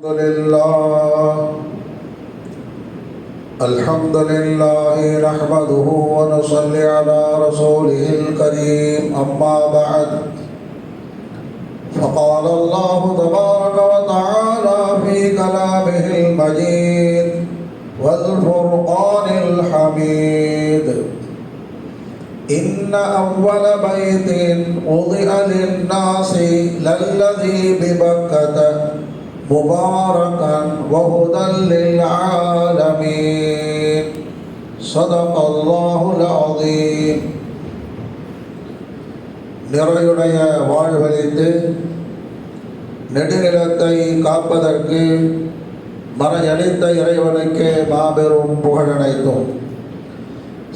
الحمد لله. الحمد لله نحمده ونصلي على رسوله الكريم. أما بعد. فقال الله تبارك وتعالى في كلامه المجيد والفرقان الحميد. إن أول بيت وضع للناس للذي ببكة مباركا وهدى للعالمين صدق الله العظيم நிறையுடைய வாழ்வழித்து நெடுநிலத்தை காப்பதற்கு மறையளித்த இறைவனுக்கு மாபெரும் புகழனைத்தோம்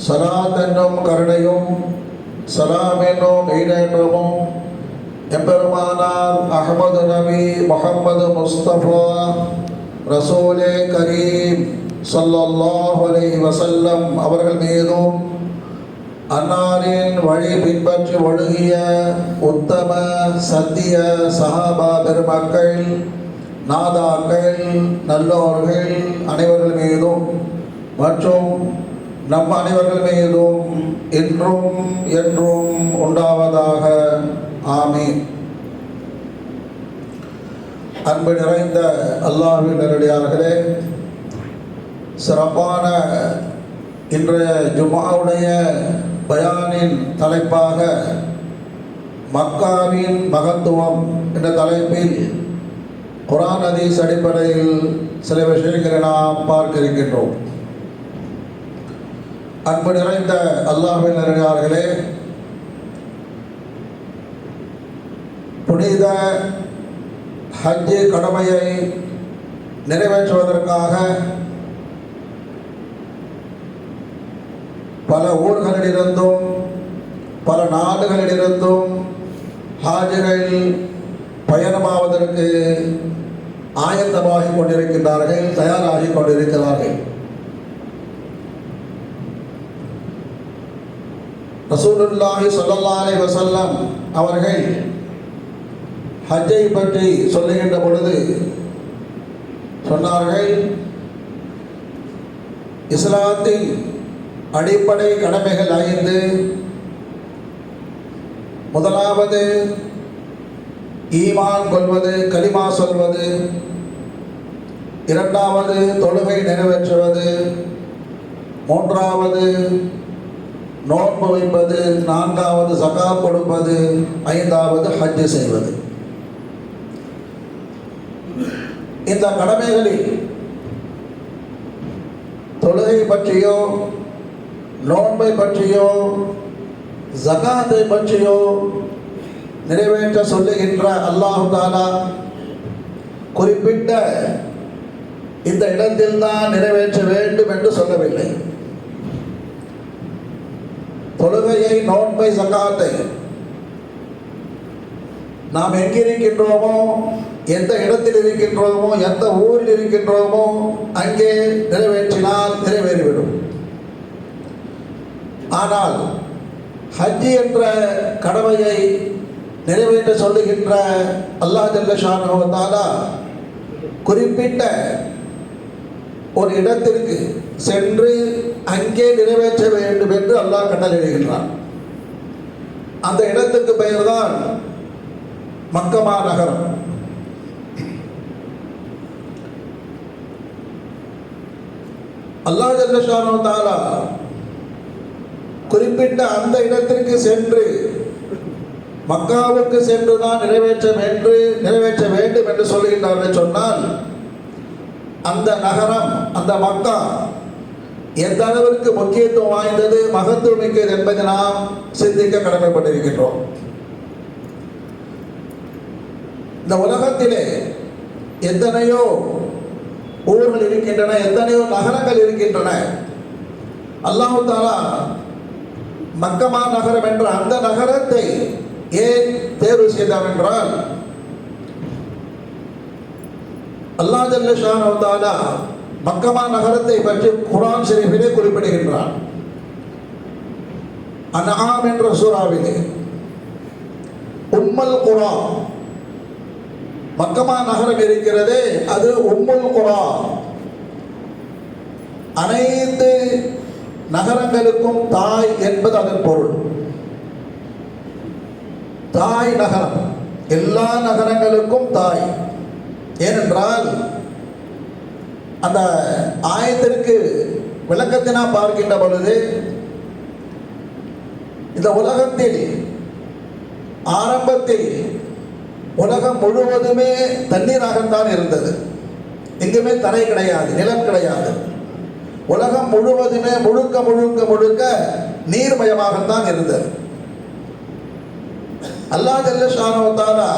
சலாத் என்னும் கருணையும் சலாம் என்னும் ஈடேற்றமும் எம்பெருமானார் அகமது நபி முகமது முஸ்தபா ரசூலே கரீம் ஸல்லல்லாஹு அலைஹி வசல்லம் அவர்கள் மீதும் அன்னாரின் வழி பின்பற்றி ஒழுகிய உத்தம சத்திய சஹாபா பெருமக்கள் நாதாக்கள் நல்லோர்கள் அனைவர்கள் மீதும் மற்றும் நம் அனைவர்கள் மீதும் இன்றும் என்றும் உண்டாவதாக ஆமீன். அன்பு நிறைந்த அல்லாஹின் நேரடியார்களே சிறப்பான இன்றைய ஜுமாவுடைய பயானின் தலைப்பாக மக்காவின் மகத்துவம் என்ற தலைப்பில் குரான் அதீஸ் அடிப்படையில் சில விஷயங்களை நாம் பார்க்க இருக்கின்றோம் அன்பு நிறைந்த அல்லாஹ்வின் நேரடியார்களே புனித ஹஜ்ஜு கடமையை நிறைவேற்றுவதற்காக பல ஊர்களிலிருந்தும் பல நாடுகளிலிருந்தும் ஹாஜிகள் பயணமாவதற்கு ஆயத்தமாகிக் கொண்டிருக்கின்றார்கள் தயாராகிக் கொண்டிருக்கிறார்கள். ரசூலுல்லாஹி ஸல்லல்லாஹு வசல்லம் அவர்கள் ஹஜ்ஜை பற்றி சொல்லுகின்ற பொழுது சொன்னார்கள் இஸ்லாத்தின் அடிப்படை கடமைகள் ஐந்து. முதலாவது ஈமான் கொள்வது கலிமா சொல்வது. இரண்டாவது தொழுகை நிறைவேற்றுவது. மூன்றாவது நோன்பு வைப்பது. நான்காவது சகா கொடுப்பது. ஐந்தாவது ஹஜ்ஜு செய்வது. இந்த கடமைகளில் தொழுகை பற்றியோ நோன்பை பற்றியோ ஜகாத்தை பற்றியோ நிறைவேற்ற சொல்லுகின்ற அல்லாஹு தாலா குறிப்பிட்ட இந்த இடத்தில் தான் நிறைவேற்ற வேண்டும் என்று சொல்லவில்லை. தொழுகையை நோன்பை சகாத்தை நாம் எங்கிருக்கின்றோமோ எந்த இடத்தில் இருக்கின்றோமோ எந்த ஊரில் இருக்கின்றோமோ அங்கே நிறைவேற்றினால் நிறைவேறிவிடும். ஆனால் ஹஜ்ஜி என்ற கடமையை நிறைவேற்ற சொல்லுகின்ற அல்லாஹ் ஜல்லஷானுவத்தாலா குறிப்பிட்ட ஒரு இடத்திற்கு சென்று அங்கே நிறைவேற்ற வேண்டும் என்று அல்லாஹ் கட்டளையிடுகின்றான். அந்த இடத்துக்கு பெயர்தான் மக்கமா நகரம். அல்லாஹ் ஜல்லஷானு தாலா குறிப்பிட்ட அந்த இடத்திற்கு சென்று மக்காவுக்கு சென்றுதான் நிறைவேற்ற என்று நிறைவேற்ற வேண்டும் என்று சொல்லுகின்றார்கள் சொன்னால் அந்த நகரம் அந்த மக்கா எந்த அளவிற்கு முக்கியத்துவம் வாய்ந்தது மகத்துவம் மிக்கது என்பதை நாம் சிந்திக்க கடமைப்பட்டிருக்கின்றோம். இந்த உலகத்திலே எத்தனையோ ஊர்கள் இருக்கின்றன எத்தனையோ நகரங்கள் இருக்கின்றன. அல்லாஹு தாலா மக்கமா நகரம் என்ற அந்த நகரத்தை ஏன் தேர்வு செய்தார் என்றால் அல்லாஹ் ஜல்லஷானு தாலா மக்கமா நகரத்தை பற்றி குரான் ஷெரீஃபிலே குறிப்பிடுகின்றான். அன்ஆம் என்ற சூறாவிலே உம்மல் குரான் மக்கமா நகரம் இருக்கிறதே அது உம்முல் குரா. அனைத்து நகரங்களுக்கும் தாய் என்பது அதன் பொருள். தாய் நகரம். எல்லா நகரங்களுக்கும் தாய். ஏனென்றால் அந்த ஆயத்திற்கு விளக்கத்தினா பார்க்கின்ற பொழுது இந்த உலகத்தில் ஆரம்பத்தில் உலகம் முழுவதுமே தண்ணீராகத்தான் இருந்தது. எங்குமே தரை கிடையாது நிலம் கிடையாது. உலகம் முழுவதுமே முழுக்க முழுக்க முழுக்க நீர்மயமாகத்தான் இருந்தது. அல்லா ஜல்ல ஷானவத்தாலா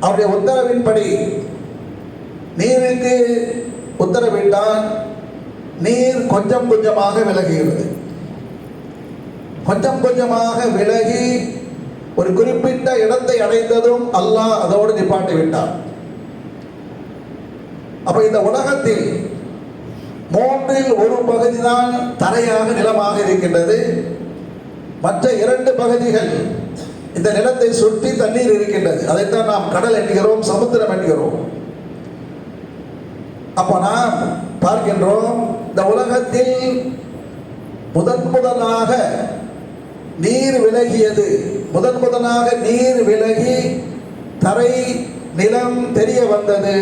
அவருடைய உத்தரவின்படி நீருக்கு உத்தரவிட்டால் நீர் கொஞ்சம் கொஞ்சமாக விலகுகிறது கொஞ்சம் கொஞ்சமாக விலகி ஒரு குறிப்பிட்ட இடத்தை அடைந்ததும் அல்லாஹ் அதோடு நிப்பாட்டி விட்டார் அப்ப இந்த உலகத்தில் மூன்றில் ஒரு பகுதி தான் தரையாக நிலமாக இருக்கின்றது. மற்ற இரண்டு பகுதிகள் இந்த நிலத்தை சுற்றி தண்ணீர் இருக்கின்றது. அதைத்தான் நாம் கடல் என்கிறோம் சமுத்திரம் என்கிறோம். அப்போ நாம் பார்க்கின்றோம் இந்த உலகத்தில் முதன் முதலாக நீர் விலகியது. முதன் முதனாக நீர் விலகி தரை நிலம் தெரிய வந்தது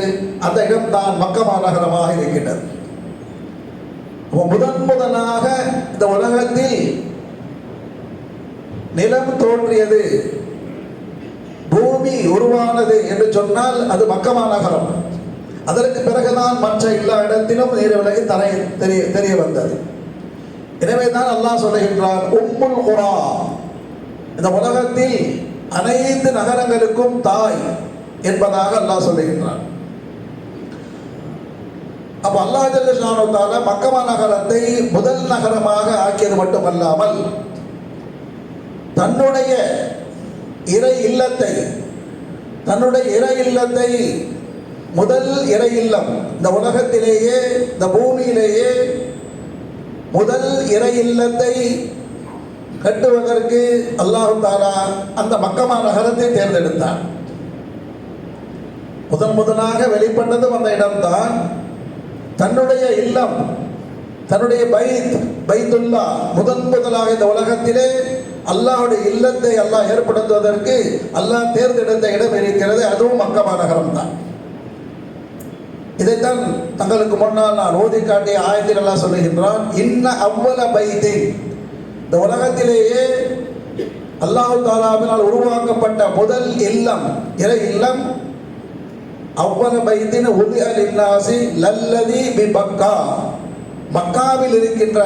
அந்த இடம்தான் மக்கமா நகரமாக இருக்கின்றது. அப்போ முதன் முதனாக இந்த உலகத்தில் நிலம் தோன்றியது. பூமி உருவானது என்று சொன்னால் அது மக்கமா நகரம். அதற்கு பிறகுதான் மற்ற எல்லா இடத்திலும் நீர் விலகி தரை தெரிய தெரிய வந்தது. எனவே தான் அல்லாஹ் சொல்லுகின்றான் உம்முல் குரா. இந்த உலகத்தில் அனைத்து நகரங்களுக்கும் தாய் என்பதாக அல்லாஹ் சொல்லுகின்றான். அப்ப அல்லாஹ் ஜல்ல மக்கமா நகரத்தை முதல் நகரமாக ஆக்கியது மட்டுமல்லாமல் தன்னுடைய இறை இல்லத்தை தன்னுடைய இறை இல்லத்தை முதல் இறை இல்லம் இந்த உலகத்திலேயே இந்த பூமியிலேயே முதல் இறை இல்லத்தை கட்டுவதற்கு அல்லாஹு தாலா அந்த மக்கமா நகரத்தை தேர்ந்தெடுத்தான் முதன் முதலாக வெளிப்பட்டதும் அந்த இடம்தான் தன்னுடைய இல்லம் தன்னுடைய பைத் பைத்துல்லா. முதன் முதலாக இந்த உலகத்திலே அல்லாஹுடைய இல்லத்தை அல்லாஹ் ஏற்படுத்துவதற்கு அல்லாஹ் தேர்ந்தெடுத்த இடம் இருக்கிறது அதுவும் மக்கமா நகரம் தான் இதைத்தான் தங்களுக்கு முன்னால் நான் ஓதி காட்டிய ஆயத்தில் எல்லாம் சொல்லுகின்றான் இன்ன அவ்வள பைத்தின் இந்த உலகத்திலேயே அல்லாஹு தாலாவினால் உருவாக்கப்பட்ட முதல் இல்லம் இறை இல்லம்? அவ்வள பைத்தின் உதய அல் இன்னாசி லல்லதி பி பக்கா மக்காவில் இருக்கின்ற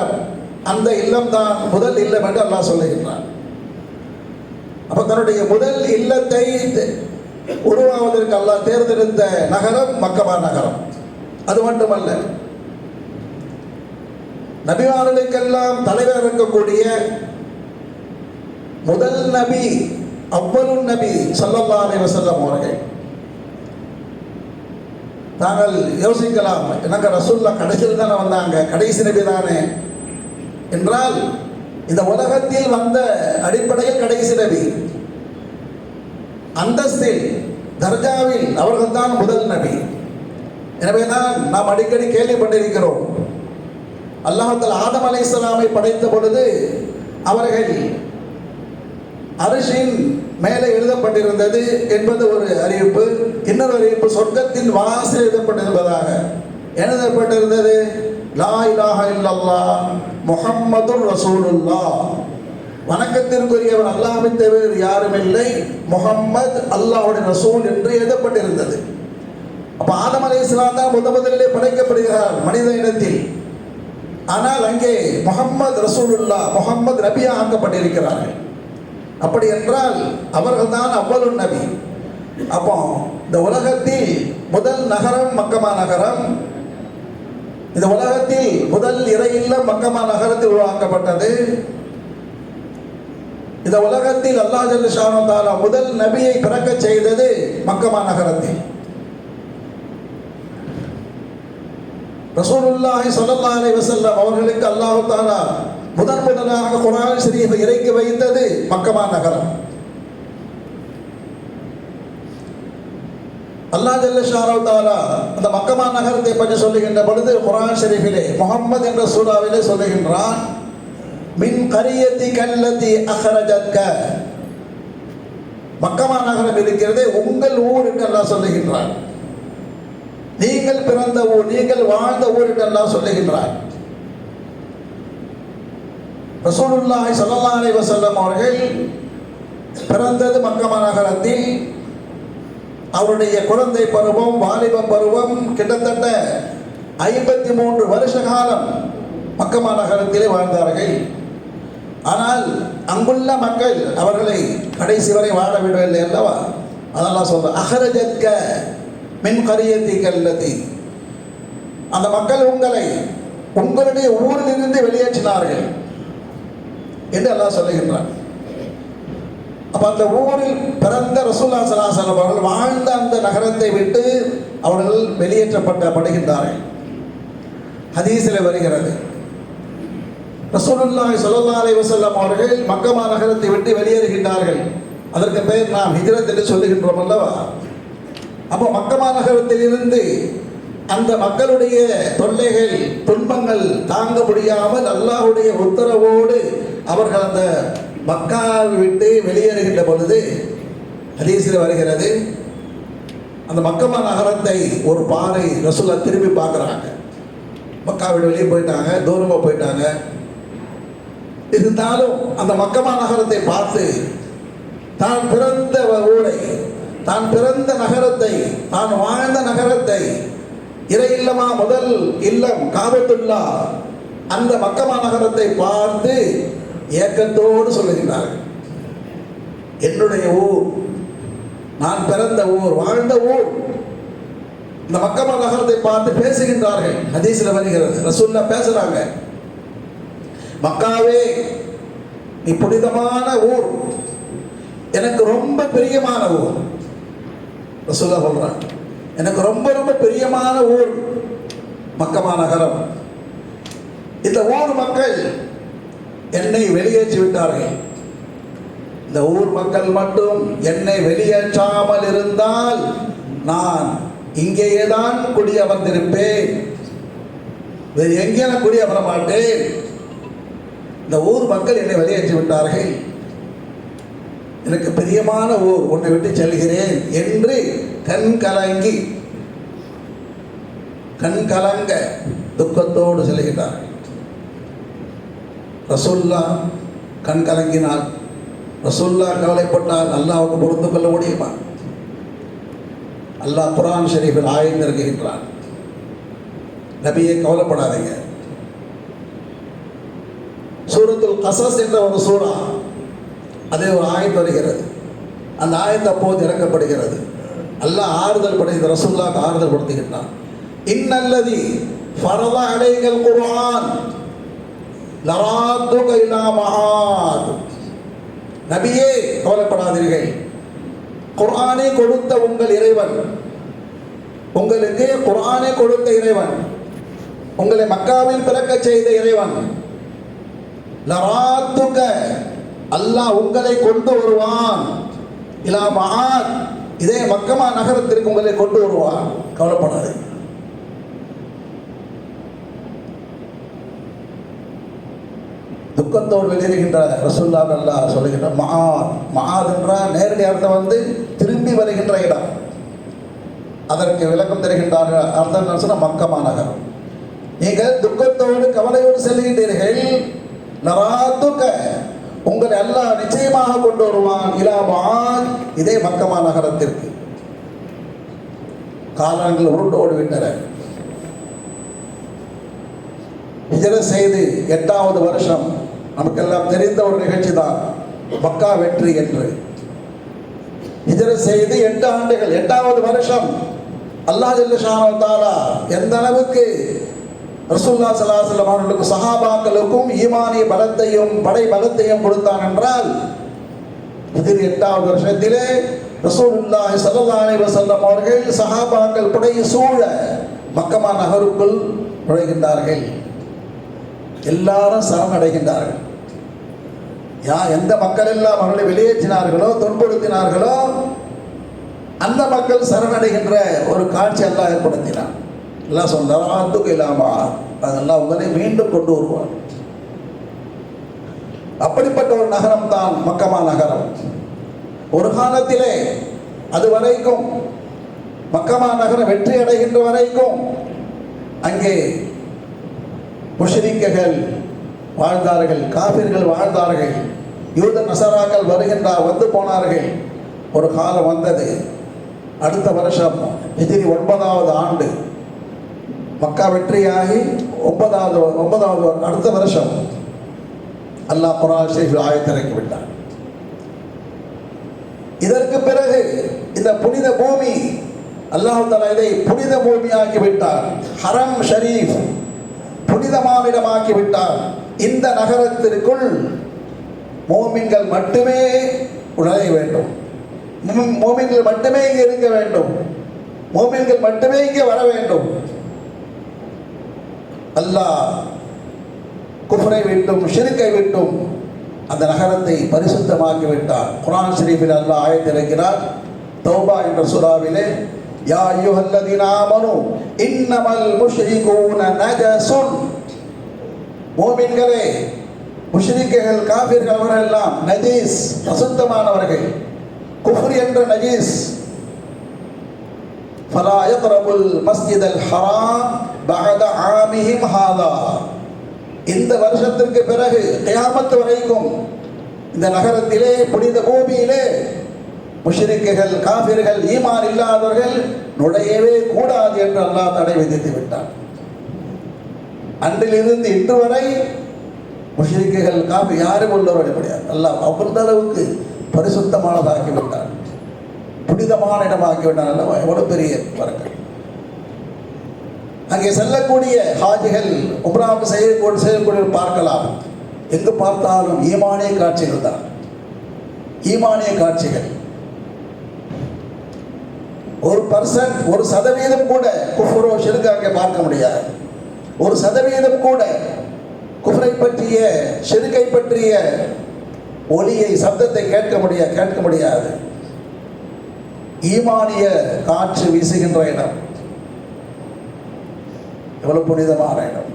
அந்த இல்லம் தான் முதல் இல்லம் என்று அல்லாஹ் சொல்லுகின்றார் அப்ப தன்னுடைய முதல் இல்லத்தை உருவாவதற்கு அல்லாஹ் தேர்ந்தெடுத்த நகரம் மக்கமா நகரம். அது மட்டுமல்ல நபிமார்களுக்கெல்லாம் தலைவர் இருக்கக்கூடிய முதல் நபி அவ்வளு நபி சல்லல்லா அலைவசல்லம் அவர்கள். தாங்கள் யோசிக்கலாம் எனக்கு ரசூல்லா கடைசியில் தானே வந்தாங்க கடைசி நபி தானே. என்றால் இந்த உலகத்தில் வந்த அடிப்படையில் கடைசி நபி. அந்தஸ்தில் தர்ஜாவில் அவர்கள் தான் முதல் நபி. எனவே தான் நாம் அடிக்கடி கேள்விப்பட்டிருக்கிறோம் அல்லாஹத்தில் ஆதம் அலை இஸ்லாமை படைத்த பொழுது அவர்கள் அரசின் மேலே எழுதப்பட்டிருந்தது என்பது ஒரு அறிவிப்பு. இன்னொரு அறிவிப்பு சொர்க்கத்தின் வாசல் எழுதப்பட்டிருப்பதாக எழுதப்பட்டிருந்தது? லா இலாஹ இல்லல்லா முகம்மது ரசூலுல்லா வணக்கத்திற்குரியவர் அல்லாஹ்வை தவிர யாரும் இல்லை. முகம்மது அல்லாஹுடைய ரசூல் என்று எழுதப்பட்டிருந்தது. அப்ப ஆதம் அலை இஸ்லாம் தான் முத முதலிலே படைக்கப்படுகிறார் மனித இனத்தில். ஆனால் அங்கே முகம்மது ரசூலுல்லா முகம்மது நபியா ஆக்கப்பட்டிருக்கிறார்கள். அப்படி என்றால் அவர்கள் தான் அவ்வளவு நபி. அப்போ இந்த உலகத்தில் முதல் நகரம் மக்கமா நகரம். இந்த உலகத்தில் முதல் இறையில்ல மக்கமா நகரத்தில் உருவாக்கப்பட்டது. இந்த உலகத்தில் அல்லாஹ் ஜல்ல ஷானு தாலா முதல் நபியை பிறக்க செய்தது மக்கமா நகரத்தில். ரசூலுல்லாஹி ஸல்லல்லாஹு அலைஹி வஸல்லம் அவர்களுக்கு அல்லாஹ் தாலா முதன் முதலாக குர்ஆன் ஷரீஃபை இறக்கி வைத்தது மக்கமா நகரம். அல்லாஹ் ஜல்ல ஷாரவ் தாலா அந்த மக்கமா நகரத்தை பற்றி சொல்லுகின்ற பொழுது குரான் ஷெரீஃபிலே முகம்மது என்ற சூறாவிலே சொல்லுகின்றான் மின் கரியத்தி கல்லத்தி அஹரஜக்க மக்கமா நகரம் இருக்கிறதே உங்கள் ஊருக்கு அல்லாஹ் சொல்லுகின்றான். நீங்கள் பிறந்த ஊர் நீங்கள் வாழ்ந்த ஊர் என்று அல்லாஹ் சொல்லுகின்றான் ரசூலுல்லாஹி ஸல்லல்லாஹு அலைஹி வஸல்லம் அவர்கள் பிறந்தது மக்கமா நகரத்தில் அவருடைய குழந்தை பருவம் வாலிப பருவம் கிட்டத்தட்ட ஐம்பத்தி மூன்று வருஷ காலம் மக்கமா நகரத்திலே வாழ்ந்தார்கள். ஆனால் அங்குள்ள மக்கள் அவர்களை கடைசி வரை வாழ விடவில்லை அல்லவா? அதெல்லாம் சொல்ற அகரஜத்க மின் கரியத்தி அந்த மக்கள் உங்களை உங்களுடைய ஊரிலிருந்து வெளியேற்றினார்கள் என்று அல்லாஹ் சொல்லுகின்றார் அப்ப அந்த ஊரில் பிறந்த ரசூல்லா சலாசலம் அவர்கள் வாழ்ந்த அந்த நகரத்தை விட்டு அவர்கள் வெளியேற்றப்பட்ட படுகின்றார்கள் ஹதீஸில் வருகிறது. ரசூலுல்லாஹி ஸல்லல்லாஹு அலைஹி வஸல்லம் அவர்கள் மக்கமா நகரத்தை விட்டு வெளியேறுகின்றார்கள். அதற்கு பெயர் நாம் ஹிஜரத் என்று சொல்லுகின்றோம் அல்லவா? அப்போ மக்கமா நகரத்திலிருந்து அந்த மக்களுடைய தொல்லைகள் துன்பங்கள் தாங்க முடியாமல் அல்லாஹுடைய உத்தரவோடு அவர்கள் அந்த மக்காவை விட்டு வெளியேறுகின்ற பொழுது ஹதீஸில் வருகிறது அந்த மக்கமா நகரத்தை ஒரு பாறை ரசூலா திரும்பி பார்க்குறாங்க. மக்கா வெளியே போயிட்டாங்க தூரமாக போயிட்டாங்க. இருந்தாலும் அந்த மக்கமா நகரத்தை பார்த்து தான் பிறந்த ஊரை தான் பிறந்த நகரத்தை தான் வாழ்ந்த நகரத்தை இறை இல்லமா முதல் இல்லம் காபத்துல்லா அந்த மக்கமா நகரத்தை பார்த்து ஏக்கத்தோடு சொல்லுகிறார்கள் என்னுடைய ஊர் நான் பிறந்த ஊர் வாழ்ந்த ஊர். இந்த மக்கமா நகரத்தை பார்த்து பேசுகின்றார்கள். ஹதீஸில் வருகிறது. ரசூல்லா பேசுறாங்க. மக்காவே நீ புனிதமான ஊர். எனக்கு ரொம்ப பிரியமான ஊர். ரசூலா சொல்றான் எனக்கு ரொம்ப ரொம்ப பிரியமான ஊர் மக்கமா நகரம். இந்த ஊர் மக்கள் என்னை வெளியேற்றி விட்டார்கள். இந்த ஊர் மக்கள் மட்டும் என்னை வெளியேற்றாமல் இருந்தால் நான் இங்கேயே தான் குடி அமர்ந்திருப்பேன் வேறு எங்கே நான் குடி அமர மாட்டேன். இந்த ஊர் மக்கள் என்னை வெளியேற்றி விட்டார்கள். எனக்கு பிரியமான ஊர் உன்னை விட்டு செல்கிறேன் என்று கண் கலங்கி கண் கலங்க துக்கத்தோடு செல்கிறார் ரசுல்லா கண் கலங்கினால் ரசூல்லா கவலைப்பட்டால் அல்லாவுக்கு பொறுத்து கொள்ள முடியுமா? அல்லாஹ் குரான் ஷரீஃபில் ஆய்ந்திருக்கின்றான் நபியை கவலைப்படாதீங்க. சூரத்துல் கசஸ் என்ற ஒரு சூறா அதே ஒரு ஆயத்து வருகிறது. அந்த ஆயத்து அப்போது இறக்கப்படுகிறது. அல்லாஹ் ஆறுதல் படுகிறது ரசூல்லாக்கு ஆறுதல் படுத்துகின்றான். இன்னல்லதி ஃபரத அலைகள் குர்ஆன். லராத்துக இலா நபியே கவலைப்படாதீர்கள். குர்ஆனை கொடுத்த உங்கள் இறைவன். உங்களுக்கு குர்ஆனை கொடுத்த இறைவன். உங்களை மக்காவில் பிறக்க செய்த இறைவன். லராத்துக அல்லாஹ் உங்களை கொண்டு வருவான். இலா மகான் இதே மக்கமா நகரத்திற்கு உங்களை கொண்டு வருவான். கவலைப்படாது. துக்கத்தோடு வெளியேறுகின்ற ரசுல்லா அல்லாஹ் சொல்லுகின்ற மகாத் மகாத் என்றால் நேரடி அர்த்தம் வந்து திரும்பி வருகின்ற இடம். அதற்கு விளக்கம் தருகின்றார் அர்த்தம் என்ன மக்கமா நகரம். நீங்கள் துக்கத்தோடு கவலையோடு செல்கின்றீர்கள் நராத்துக்க. உங்களை அல்லாஹ் நிச்சயமாக கொண்டு வருவான். இலாபாத் இதே மக்கமா நகரத்திற்கு. காலங்கள் உருண்டு ஓடிவிட்டன. ஹிஜர செய்து எட்டாவது வருஷம். நமக்கெல்லாம் தெரிந்த ஒரு நிகழ்ச்சி தான் மக்கா வெற்றி என்று. ஹிஜர செய்து எட்டு ஆண்டுகள் எட்டாவது வருஷம். அல்லாஹ் ஜல்லுஷானோ எந்த அளவுக்கு ரசூல்லா சலாசலம் அவர்களுக்கு சஹாபாக்களுக்கும் ஈமானிய பலத்தையும் படை பலத்தையும் கொடுத்தான் என்றால் எதிர் எட்டாவது வருஷத்திலே ரசூலுல்லாஹி ஸல்லல்லாஹு அலைஹி வஸல்லம் அவர்கள் சஹாபாக்கள் புடை சூழ மக்கமா நகருக்குள் நுழைகின்றார்கள். எல்லாரும் சரணடைகின்றார்கள். யா எந்த மக்கள் எல்லாம் அவர்களை வெளியேற்றினார்களோ துன்புறுத்தினார்களோ அந்த மக்கள் சரணடைகின்ற ஒரு காட்சி எல்லாம் ஏற்படுத்தினான். எல்லாம் சொன்னாத்துக்கு இல்லாமா அதெல்லாம் உங்களை மீண்டும் கொண்டு வருவார். அப்படிப்பட்ட ஒரு நகரம் தான் மக்கமா நகரம். ஒரு காலத்திலே அது வரைக்கும் மக்கமா நகரம் வெற்றி அடைகின்ற வரைக்கும் அங்கே முஷரிக்கர்கள் வாழ்ந்தார்கள் காபிர்கள் வாழ்ந்தார்கள் யூத நசராக்கள் வருகின்றார் வந்து போனார்கள். ஒரு காலம் வந்தது. அடுத்த வருஷம் எதிரி ஒன்பதாவது ஆண்டு. மக்கா வெற்றியாகி ஒன்பதாவது ஒன்பதாவது அடுத்த வருஷம் அல்லாஹ் குரான் ஷெரீஃபில் ஆயத்திறக்கி விட்டார் இதற்கு பிறகு இந்த புனித பூமி அல்லாஹ் இதை புனித பூமியாக்கி விட்டார் ஹரம் ஷரீஃப் புனிதமான இடமாக்கி விட்டார் இந்த நகரத்திற்குள் மோமின்கள் மட்டுமே நுழைய வேண்டும். மோமின்கள் மட்டுமே இங்கே இருக்க வேண்டும். மோமின்கள் மட்டுமே இங்கே வர வேண்டும். அல்லாஹ் குஃபரை விட்டும் ஷிருக்கை விட்டும் அந்த நகரத்தை பரிசுத்தமாக்கி விட்டார். குரான் ஷரீஃபில் அல்லாஹ் ஆயத்திருக்கிறார் தௌபா என்ற சுறாவிலே யா ஐயுஹல்லதீன இன்னமல் முஷ்ரிகூன நஜசுன். மோமின்களே முஷ்ரிக்கைகள் காபிர்கள் அவரெல்லாம் நஜீஸ் அசுத்தமானவர்கள் குஃபுர் என்ற நஜீஸ். ஃபலா யக்ரபுல் மஸ்ஜிதல் ஹராம் பஹத. அமிஹிம் ஹாதா இந்த வருஷத்திற்கு பிறகு தியாமத்து வரைக்கும் இந்த நகரத்திலே புனித கோபியிலே முஷிரிக்குகள் காபிர்கள் ஈமான் இல்லாதவர்கள் நுழையவே கூடாது என்று அல்லாஹ் தடை விதித்து விட்டார் அன்றிலிருந்து இன்று வரை முஷிரிக்குகள் காபி யாரும் உள்ளவர்கள் கிடையாது. அல்லாஹ் அவ்வளந்த அளவுக்கு பரிசுத்தமானதாக்கிவிட்டார் புனிதமான இடமாக்கிவிட்டார் அல்லவா எவ்வளவு பெரிய வரங்கள் அங்கே செல்லக்கூடிய ஹாஜிகள் உம்ராவுக்கு செய்யக்கூடிய செய்யக்கூடிய பார்க்கலாம். எங்கு பார்த்தாலும் ஈமானிய காட்சிகள் தான். ஈமானிய காட்சிகள். ஒரு பர்சன்ட் ஒரு சதவீதம் கூட குஃபுரோ ஷிருக்கு அங்கே பார்க்க முடியாது. ஒரு சதவீதம் கூட குஃபரை பற்றிய ஷிருக்கை பற்றிய ஒலியை சப்தத்தை கேட்க முடியாது கேட்க முடியாது. ஈமானிய காற்று வீசுகின்ற இடம். எவ்வளவு புனிதமான இடம்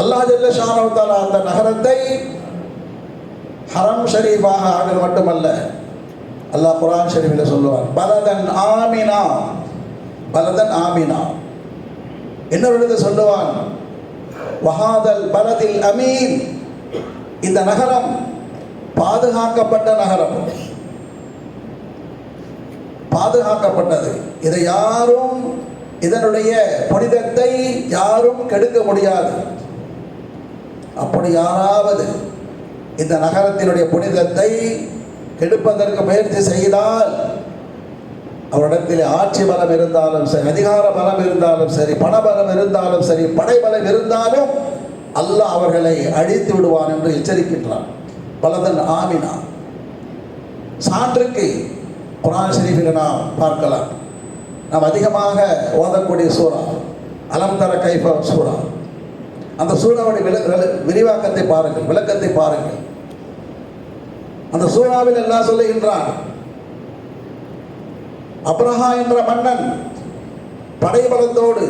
அல்லாஹ் ஜல்ல ஷானஹு அந்த நகரத்தை ஹரம் ஷரீஃபாக ஆகிறது மட்டுமல்ல அல்லாஹ் குரான் ஷரீஃபில் சொல்லுவார் பலதன் ஆமினா பலதன் ஆமினா. என்ன இடத்துல சொல்லுவான் வஹாதல் பலதில் அமீன். இந்த நகரம் பாதுகாக்கப்பட்ட நகரம். பாதுகாக்கப்பட்டது. இதை யாரும் இதனுடைய புனிதத்தை யாரும் கெடுக்க முடியாது. அப்படி யாராவது இந்த நகரத்தினுடைய புனிதத்தை கெடுப்பதற்கு முயற்சி செய்தால் அவரிடத்தில் ஆட்சி பலம் இருந்தாலும் சரி அதிகார பலம் இருந்தாலும் சரி பணபலம் இருந்தாலும் சரி படைபலம் இருந்தாலும் அல்லாஹ் அவர்களை அழித்து விடுவான் என்று எச்சரிக்கின்றான். பலதன் ஆமினா. சான்றுக்கு குரான் ஷரீஃபில் நாம் பார்க்கலாம். நாம் அதிகமாக ஓதக்கூடிய சூறா அலம் தர கைஃப சூறா. அந்த சூறாவுடைய விரிவாக்கத்தை பாருங்கள் விளக்கத்தை பாருங்கள். அந்த சூறாவில் எல்லாம் சொல்லுகின்றான் அப்ரஹா என்ற மன்னன் படைபலத்தோடு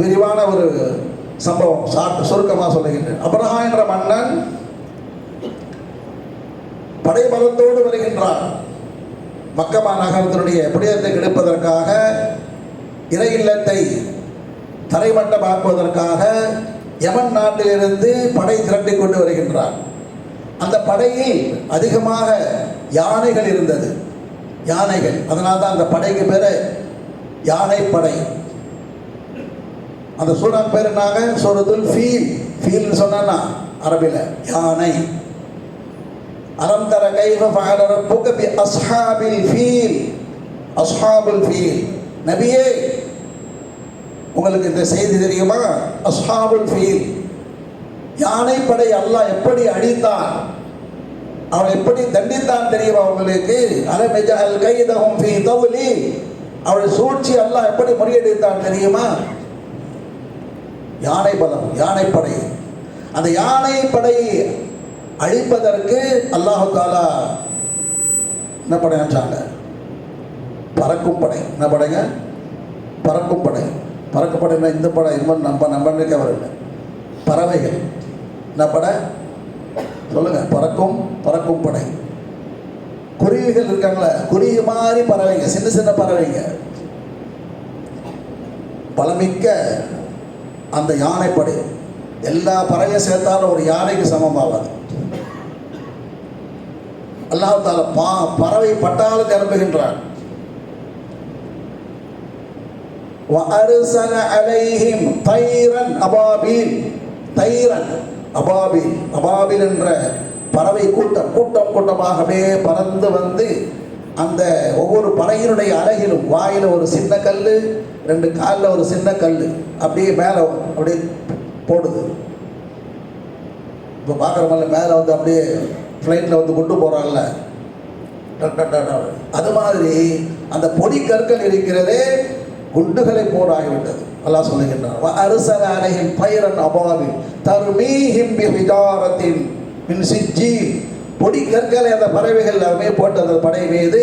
விரிவான ஒரு சம்பவம் சுருக்கமாக சொல்லுகின்றேன். அப்ரஹா என்ற மன்னன் படைபலத்தோடு வருகின்றான். மக்கமா நகரத்தினுடைய புனிதத்தை கெடுப்பதற்காக இறை இல்லத்தை தரைமட்டமாக்குவதற்காக யமன் நாட்டிலிருந்து படை திரட்டி கொண்டு வருகின்றார் அந்த படையில் அதிகமாக யானைகள் இருந்தது. யானைகள். அதனால் தான் அந்த படைக்கு பேர் யானை படை அந்த சூறா பேர் என்னாங்க? சூரத்துல் ஃபீல். ஃபீல்னு சொன்னா அரபில யானை. அலம் தர கைஃப ஃபஅல ரப்புக பி அஸ்ஹாபில் ஃபீல். அஸ்ஹாபுல் ஃபீல். நபியே உங்களுக்கு இந்த செய்தி தெரியுமா? அஸ்ஹாபுல் ஃபீல். யானைப்படை அல்லாஹ் எப்படி அழித்தான் அவன் எப்படி தண்டித்தான் தெரியுமா உங்களுக்கு? அலமெஜல் கைதஹும் ஃபீ தௌலி. அவள் சூழ்ச்சி அல்லாஹ் எப்படி முறியடித்தான் தெரியுமா? யானை பலம் யானைப்படை. அந்த யானைப்படை அழிப்பதற்கு அல்லாஹு தாலா என்ன படை பறக்கும் படை. என்ன படைங்க? பறக்கும் படை. பறக்கும் படைனா இந்த படை. இது மாதிரி நம்ம நம்ம வரல பறவைகள். என்ன படை? சொல்லுங்க. பறக்கும் பறக்கும் படை. குருவிகள் இருக்காங்களே? குருவி மாதிரி பறவைங்க. சின்ன சின்ன பறவைங்க. பலமிக்க அந்த யானைப்படை. எல்லா பறவையும் சேர்த்தாலும் ஒரு யானைக்கு சமமாகாது அல்லாஹ் தால பா பறவை பட்டாளத்தை அனுப்புகின்றான் وأرسل عليهم طيرا أبابيل طيرا அபாபில் அபாபில் என்ற பறவை கூட்டம் கூட்டம் கூட்டமாக அப்படியே பறந்து வந்து அந்த ஒவ்வொரு பறவையினுடைய அழகிலும் வாயில் ஒரு சின்ன கல் ரெண்டு காலில் ஒரு சின்ன கல் அப்படியே மேலே அப்படியே போடுது இப்போ பார்க்குறவங்கள மேலே வந்து அப்படியே ஃப்ளைட்டில் வந்து கொண்டு போகிறாங்கல்ல அது மாதிரி அந்த பொடி கற்கள் இருக்கிறதே குண்டுகளை போராகிவிட்டது அல்லாஹ் சொல்லுகின்றார் அரசல அலைஹிம் பைரன் அபாவி தருமீஹிம் விகாரத்தின் மின் சிஜி பொடி கற்களை அந்த பறவைகள் எல்லாமே போட்டு அந்த படை மீது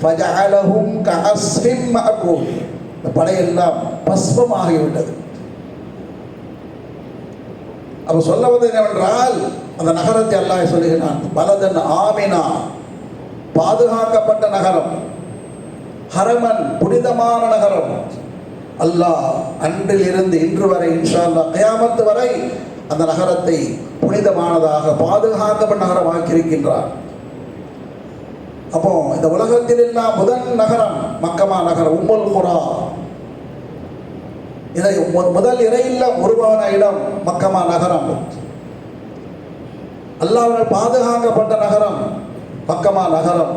ஃபஜஅலஹும் கஅஸ்ஃபிம் மஅகூல் இந்த படையெல்லாம் பஸ்மமாகிவிட்டது அவர் சொல்ல வந்தது என்னவென்றால் அந்த நகரத்தை அல்லாஹ் சொல்லுகிறான் பலதன் ஆமினா பாதுகாக்கப்பட்ட நகரம் ஹரமன் புனிதமான நகரம். அல்லாஹ் அன்றில் இருந்து இன்று வரை இன்ஷா அல்லா கயாமத்து வரை அந்த நகரத்தை புனிதமானதாக பாதுகாக்கப்பட்ட நகரமாக்கியிருக்கின்றார் அப்போ இந்த உலகத்தில் எல்லாம் முதல் நகரம் மக்கமா நகரம் உம்முல் குரா. இதை மு- முதல் இறையில் உருவான இடம் மக்கமா நகரம். அல்லாஹ்வால் பாதுகாக்கப்பட்ட நகரம் மக்கமா நகரம்.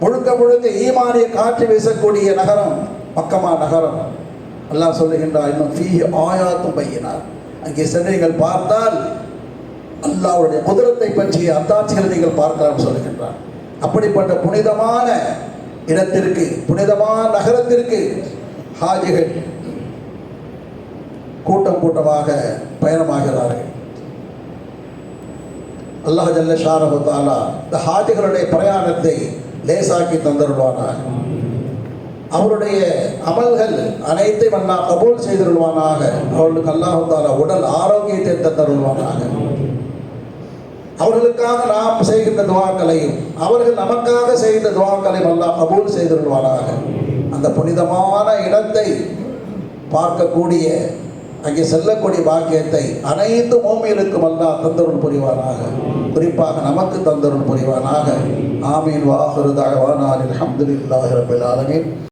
முழுக்க முழுக்க ஈமானிய காற்று வீசக்கூடிய நகரம் மக்கமா நகரம். அல்லாஹ் சொல்லுகின்றார் இன்னும் ஃபீ ஆயாத்தும் பையினார். அங்கே சென்று நீங்கள் பார்த்தால் அல்லாஹ்வுடைய குதிரத்தை பற்றிய அத்தாட்சிகளை நீங்கள் பார்க்கலாம் சொல்லுகின்றார். அப்படிப்பட்ட புனிதமான இடத்திற்கு புனிதமான நகரத்திற்கு ஹாஜிகள் கூட்டம் கூட்டமாக பயணமாகிறார்கள். அல்லாஹ் ஜல்ல ஷாரஹு தாலா இந்த ஹாஜிகளுடைய பிரயாணத்தை லேசாக்கி தந்தருள்வானாக அவருடைய அமல்கள் அனைத்தையும் அண்ணா கபூல் செய்திருள்வானாக. அவர்களுக்கு அல்லாஹு தாலா உடல் ஆரோக்கியத்தை தந்தருள்வானாக. அவர்களுக்காக நாம் செய்கின்ற துவாக்களையும் அவர்கள் நமக்காக செய்கின்ற துவாக்களையும் அல்லாஹ் கபூல் செய்திருள்வானாக. அந்த புனிதமான இடத்தை பார்க்கக்கூடிய அங்கே செல்லக்கூடிய பாக்கியத்தை அனைத்து மோமியலுக்கும் அல்லா தந்தருள் புரிவானாக. குறிப்பாக நமக்கு தந்தருள் புரிவானாக. ஆமீன். வாஹருதாக தகவானான் அஹமதுல்லாஹிரபில் ஆலமீன்.